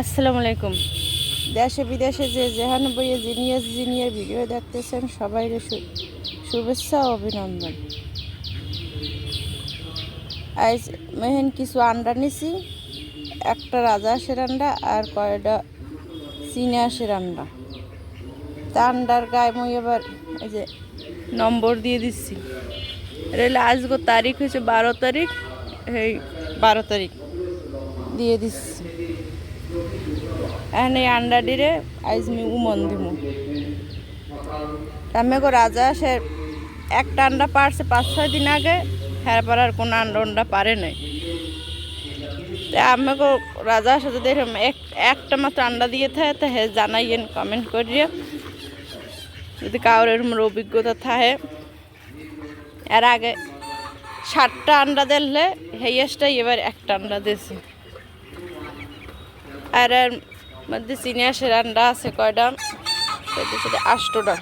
আসসালামু আলাইকুম। দেশে বিদেশে যে যেখানে বইয়ে জিনিয়াস জিনিয়ার ভিডিও দেখতেছেন সবাই শুভেচ্ছা ও অভিনন্দন। আজ মেহেন কিছু আন্ডা নিছি, একটা রাজা হাঁসের আন্ডা আর কয়টা চীনা হাঁসের আন্ডা। তা আন্ডার গায়ে মই এবার এই যে নম্বর দিয়ে দিচ্ছি। রেলে আজকে তারিখ হয়েছে বারো তারিখ, এই বারো তারিখ দিয়ে দিচ্ছি। এখন এই আন্ডাডিরে আইজ আমি উমন দিমু। আমি গো রাজা, সে একটা আন্ডা পারছে পাঁচ ছয় দিন আগে হ্যাঁ পর আর কোনো আন্ডা আন্ডা পারে নাই। আমি গো রাজা সাথে দেখলাম এক, একটা মাত্র আন্ডা দিয়ে থাকে, তা হ্যাঁ জানাইয়েন কমেন্ট করিয়ে যদি কারোর এরকম অভিজ্ঞতা থাকে। এর আগে ষাটটা আন্ডা দিলে হেয়েসটাই এবার একটা আন্ডা দিয়েছে। আর এর মধ্যে সিনিয়াসের আন্ডা আছে কয়টা সেটা আষ্টটা।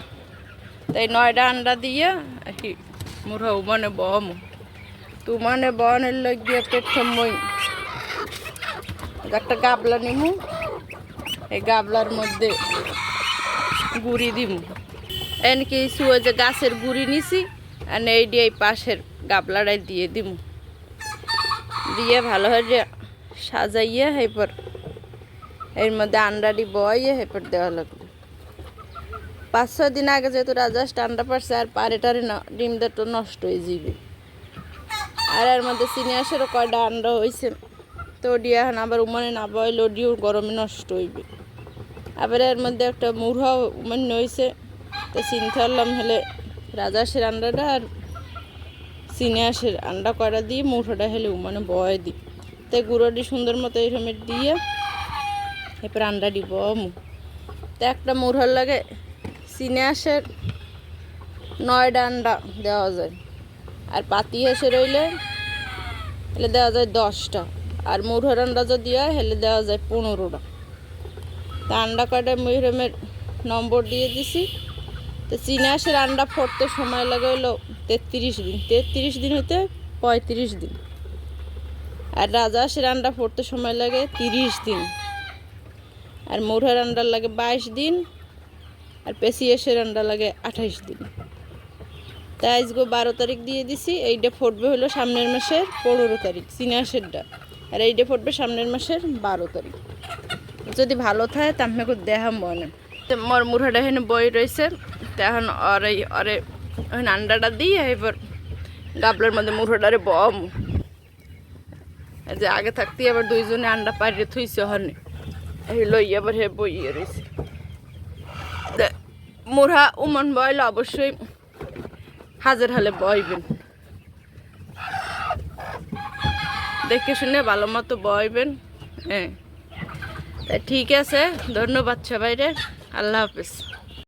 তাই নয়টা আন্ডা দিয়ে আর কি মোরা মানে বম তু মানে বনের লাগিয়ে প্রথম মই একটা গাবলা নিমু, এই গাবলার মধ্যে গুড়ি দিমু। এনকি শুয়ে যে গাছের গুড়ি নিছি, আর এই দিয়ে এই পাশের গাবলাটাই দিয়ে দিমু। দিয়ে ভালো হয়ে সাজাইয়ে এরপর এর মধ্যে আন্ডাটি বয়ে এরপর দেওয়া লাগবে। পাঁচ ছয় দিন আগে যেহেতু রাজাসটা আন্ডা পারছে, আর পারে টারে না ডিমটা তো নষ্ট হয়ে যাবে আর এর মধ্যে সিনিয়াসেরও কয়টা আন্ডা হয়েছে তো ওডিয়া এখন আবার উমানে না বয়লে ওডিও গরমে নষ্ট হইবে। আবার এর মধ্যে একটা মুড়া উমান হয়েছে তো চিনতে পারলাম হলে রাজাসের আন্ডাটা আর সিনিয়াসের আন্ডা কয়টা দিয়ে মুঠোটা হলে উমানে বয় দিই। তাই গুঁড়োটি সুন্দর মতো এরকম দিয়ে এরপর আন্ডা দিব তো একটা মুরহর লাগে সিনিয়াসের নয়টা আন্ডা দেওয়া যায়। আর পাতি হেসে রইলে হেলে দেওয়া যায় দশটা। আর মুরহর আন্ডা যদি হয় হেলে দেওয়া যায় পনেরোটা। তা আন্ডা কয়টা মুহরমের নম্বর দিয়ে দিছি। তো চিনাসের আন্ডা ফোটতে সময় লাগে হলো তেত্রিশ দিন। তেত্রিশ দিন হইতে পঁয়ত্রিশ দিন। আর রাজাসের আন্ডা ফোটতে সময় লাগে তিরিশ দিন। আর মুরহার আন্ডা লাগে বাইশ দিন আর পেশিয়াসের আন্ডা লাগে আঠাইশ দিন। তাই আজকে বারো তারিখ দিয়ে দিছি, এইটা ফুটবে হলো সামনের মাসের পনেরো তারিখ সিনিয়াসেরটা আর এইটা ফুটবে সামনের মাসের বারো তারিখ। যদি ভালো থাকে তা আপনাকে দেখা মনে। মোর মুরহাটা এখানে বই রয়েছে তখন অরে অরে এখন আন্ডাটা দিয়ে এবার গাবলার মধ্যে মুরহাটারে বম। যে আগে থাকতে আবার দুইজনে আন্ডা পাড়িয়ে থুইছে হনে এই লই আবার হে বইয়ে রয়েছে মোরা উমন বয়লে অবশ্যই হাজার হালে বয়বেন দেখে শুনে ভালো মতো বয়বেন হ্যাঁ। ঠিক আছে, ধন্যবাদ সবাইরে, আল্লাহ হাফিজ।